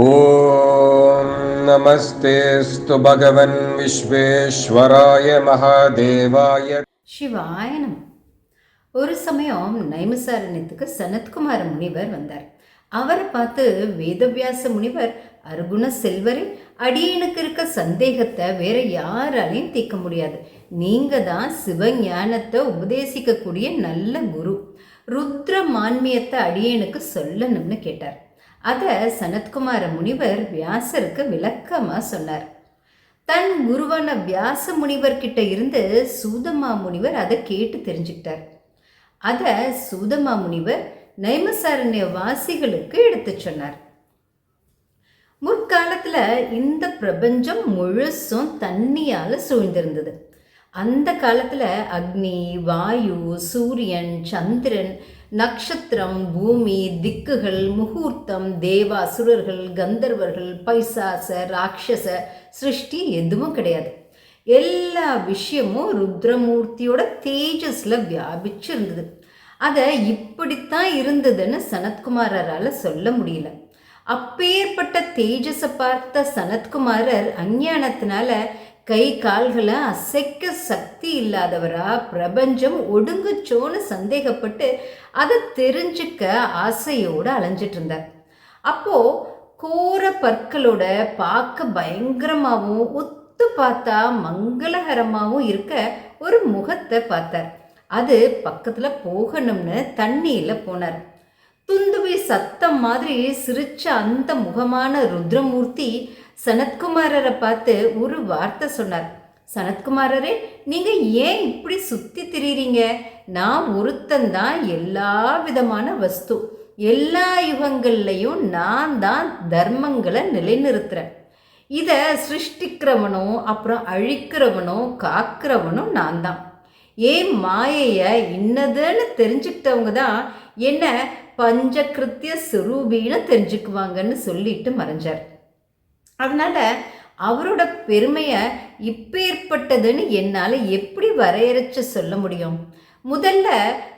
ॐ नमस्तेऽस्तु भगवन् विश्वेश्वराय महादेवाय சிவாயனம் ஒரு சமயம் நைமசாரண்யத்துக்கு சனத்குமார முனிவர் வந்தார் அவரை பார்த்து வேதவியாச முனிவர் அருகுண செல்வரே அடியனுக்கு இருக்க சந்தேகத்தை வேற யாராலையும் தீர்க்க முடியாது நீங்க தான் சிவஞானத்தை உபதேசிக்கக்கூடிய நல்ல குரு ருத்ர மான்மியத்தை அடியனுக்கு சொல்லணும்னு கேட்டார் அதை சனத்குமார முனிவர் வியாசருக்கு விளக்கமாக சொன்னார். தன் குருவான வியாச முனிவர்கிட்ட இருந்து சூதமா முனிவர் அதை கேட்டு தெரிஞ்சுக்கிட்டார். அதை சூதமா முனிவர் நைமசாரண்ய வாசிகளுக்கு எடுத்து சொன்னார். முற்காலத்தில் இந்த பிரபஞ்சம் முழுசும் தண்ணியால் சூழ்ந்திருந்தது. அந்த காலத்தில் அக்னி வாயு சூரியன் சந்திரன் நட்சத்திரம் பூமி திக்குகள் முகூர்த்தம் தேவாசுரர்கள் கந்தர்வர்கள் பைசாச ராட்சச சிருஷ்டி எதுவும் கிடையாது. எல்லா விஷயமும் ருத்ரமூர்த்தியோட தேஜஸில் வியாபிச்சு இருந்தது அதை இப்படித்தான் இருந்ததுன்னு சனத்குமாரரால் சொல்ல முடியல. அப்பேற்பட்ட தேஜஸை பார்த்த சனத்குமாரர் அஞ்ஞானத்தினால கை கால்களை அசைக்க சக்தி இல்லாதவரா? பிரபஞ்சம் ஒடுங்குச்சோன்னு சந்தேகப்பட்டு அதை தெரிஞ்சுக்க ஆசையோடு அலைஞ்சிட்டு இருந்தார். அப்போ கோர பற்களோட பார்க்க பயங்கரமாகவும் ஒத்து பார்த்தா மங்களகரமாகவும் இருக்க ஒரு முகத்தை பார்த்தார். அது பக்கத்தில் போகணும்னு தண்ணியில் போனார். துந்துவி சத்தம் மாதிரி சிரிச்ச அந்த முகமான ருத்ரமூர்த்தி சனத்குமாரரை பார்த்து ஒரு வார்த்தை சொன்னார். சனத்குமாரரே நீங்கள் ஏன் இப்படி சுற்றி திரியிறீங்க? நான் ஒருத்தந்தான் எல்லா விதமான வஸ்து. எல்லா யுகங்கள்லையும் நான் தான் தர்மங்களை நிலைநிறுத்துறேன். இதை சிருஷ்டிக்கிறவனோ அப்புறம் அழிக்கிறவனோ காக்கிறவனும் நான் தான். ஏன் மாயையை இன்னதுன்னு தெரிஞ்சுக்கிட்டவங்க தான் என்ன பஞ்சகிருத்திய சுரூபின்னு தெரிஞ்சுக்குவாங்கன்னு சொல்லிட்டு மறைஞ்சார். அதனால அவரோட பெருமையை இப்பேற்பட்டதுன்னு என்னால் எப்படி வரையறைச்சு சொல்ல முடியும்? முதல்ல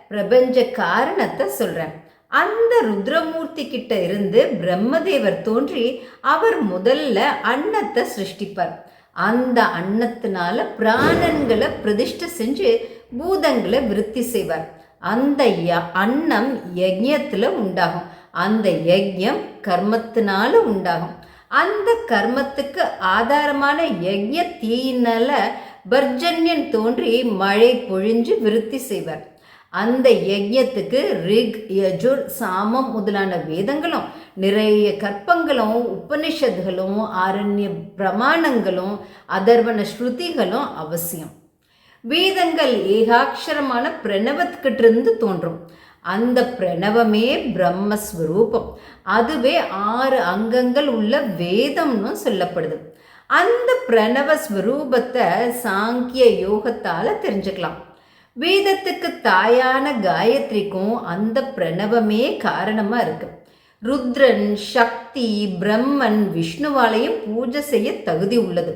பிரபஞ்ச காரணத்தை சொல்கிறேன் அந்த ருத்ரமூர்த்தி கிட்ட இருந்து பிரம்மதேவர் தோன்றி அவர் முதல்ல அன்னத்தை சிருஷ்டிப்பார். அந்த அன்னத்தினால பிராணன்களை பிரதிஷ்டை செஞ்சு பூதங்களை விருத்தி செய்வார். அந்த ய- அன்னம் யஜ்யத்தில் உண்டாகும். அந்த யஜ்யம் கர்மத்தினால உண்டாகும். அந்த கர்மத்துக்கு ஆதாரமான யஜ்ய தீயினால பர்ஜன்யன் தோன்றி மழை பொழிஞ்சு விருத்தி செய்வார். அந்த யஜ்யத்துக்கு ரிக் யஜுர் சாமம் முதலான வேதங்களும் நிறைய கற்பங்களும் உபனிஷத்துகளும் ஆரண்ய பிரமாணங்களும் அதர்வன ஸ்ருதிகளும் அவசியம். வேதங்கள் ஏகாட்சரமான பிரணவத்துக்கிட்டிருந்து தோன்றும். அந்த பிரணவமே பிரம்மஸ்வரூபம். அதுவே ஆறு அங்கங்கள் உள்ள வேதம்னு சொல்லப்படுது. அந்த பிரணவ ஸ்வரூபத்தை சாங்கிய யோகத்தால் தெரிஞ்சுக்கலாம். வேதத்துக்கு தாயான காயத்ரிக்கும் அந்த பிரணவமே காரணமாக இருக்கு. ருத்ரன் சக்தி பிரம்மன் விஷ்ணுவாலையும் பூஜை செய்ய தகுதி உள்ளது.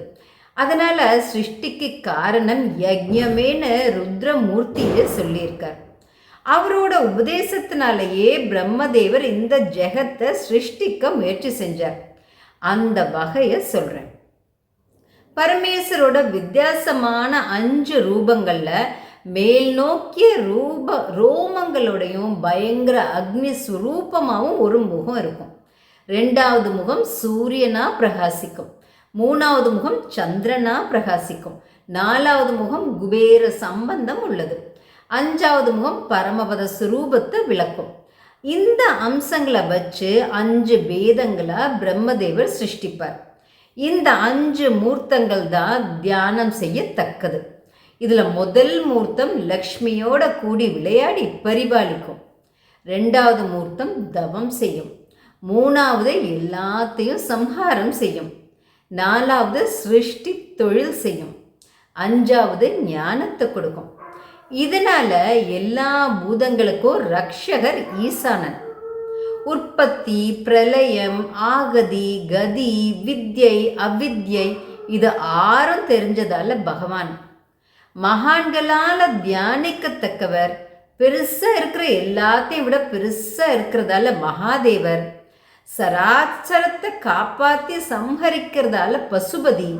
அதனால சிருஷ்டிக்கு காரணம் யஜ்யமேன்னு ருத்ரமூர்த்தியே சொல்லியிருக்கார். அவரோட உபதேசத்தினாலேயே பிரம்மதேவர் இந்த ஜெகத்தை சிருஷ்டிக்க முயற்சி செஞ்சார். அந்த வகையை சொல்கிறேன் பரமேஸ்வரோட வித்தியாசமான அஞ்சு ரூபங்களில் மேல் நோக்கிய ரூப ரோமங்களோடையும் பயங்கர அக்னி சுரூபமாகவும் ஒரு முகம் இருக்கும். ரெண்டாவது முகம் சூரியனா பிரகாசிக்கும். மூணாவது முகம் சந்திரனா பிரகாசிக்கும். நாலாவது முகம் குபேர சம்பந்தம் உள்ளது. அஞ்சாவது முகம் பரமபத சுரூபத்தை விளக்கும். இந்த அம்சங்களை வச்சு அஞ்சு வேதங்களை பிரம்மதேவர் சிருஷ்டிப்பார். இந்த அஞ்சு மூர்த்தங்கள் தான் தியானம் செய்யத்தக்கது. இதில் முதல் மூர்த்தம் லக்ஷ்மியோட கூடி விளையாடி பரிபாலிக்கும். ரெண்டாவது மூர்த்தம் தவம் செய்யும். மூணாவது எல்லாத்தையும் சம்ஹாரம் செய்யும். நாலாவது சிருஷ்டி தொழில் செய்யும். அஞ்சாவது ஞானத்தை கொடுக்கும். இதனால எல்லா பூதங்களுக்கும் ரக்ஷகர் ஈசானன். உற்பத்தி பிரளயம் ஆகதி கதி வித்யை அவித்யை இது ஆறும் தெரிஞ்சதால பகவான். மகான்களால தியானிக்கத்தக்கவர் பெருசா இருக்கிற எல்லாத்தையும் விட பெருசா இருக்கிறதால மகாதேவர். சராச்சரத்தை காப்பாத்தி சம்ஹரிக்கிறதால பசுபதி.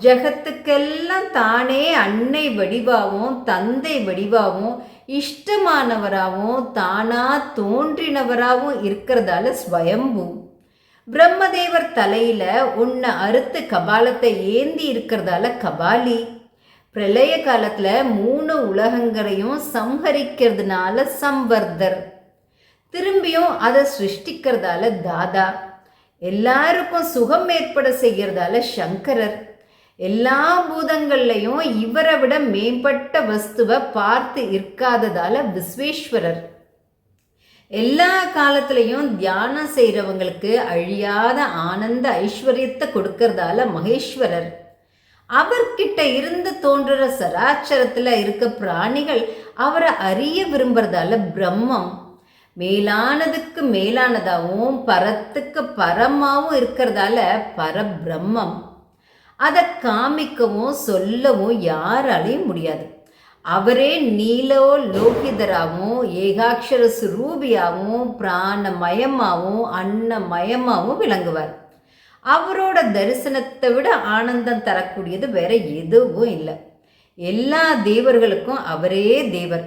ஜகத்துக்கெல்லாம் தானே அன்னை வடிவாவும் தந்தை வடிவாவும் இஷ்டமானவராகவும் தானா தோன்றினவராகவும் இருக்கிறதால ஸ்வயம்பு. பிரம்மதேவர் தலையில உன்னை அறுத்து கபாலத்தை ஏந்தி இருக்கிறதால கபாலி. பிரளய காலத்துல மூணு உலகங்களையும் சம்ஹரிக்கிறதுனால சம்வர்தர். திரும்பியும் அதை சிருஷ்டிக்கிறதால தாதா. எல்லாருக்கும் சுகம் ஏற்பட செய்கிறதால சங்கரர். எல்லா பூதங்கள்லையும் இவரை விட மேம்பட்ட வஸ்துவை பார்த்து இருக்காததால விஸ்வேஸ்வரர். எல்லா காலத்திலையும் தியானம் செய்கிறவங்களுக்கு அழியாத ஆனந்த ஐஸ்வர்யத்தை கொடுக்கறதால மகேஸ்வரர். அவர்கிட்ட இருந்து தோன்றுற சராச்சரத்தில் இருக்க பிராணிகள் அவரை அறிய விரும்புறதால பிரம்மம். மேலானதுக்கு மேலானதாகவும் பரத்துக்கு பரமாகவும் இருக்கிறதால பரபிரம்மம். அதை காமிக்கவும் சொல்லவும் யாராலையும் முடியாது. அவரே நீலோ லோகிதராகவும் ஏகாட்சர சுரூபியாகவும் பிராணமயமாகவும் அன்னமயமாகவும் விளங்குவார். அவரோட தரிசனத்தை விட ஆனந்தம் தரக்கூடியது வேற எதுவும் இல்லை. எல்லா தேவர்களுக்கும் அவரே தேவர்.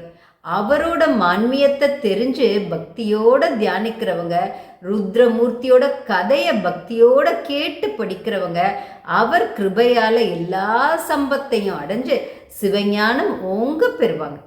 அவரோட மான்மியத்தை தெரிஞ்சு பக்தியோட தியானிக்கிறவங்க ருத்ரமூர்த்தியோட கதையை பக்தியோட கேட்டு படிக்கிறவங்க அவர் கிருபையால் எல்லா சம்பத்தையும் அடைஞ்சு சிவஞானம் ஓங்க பெறுவாங்க.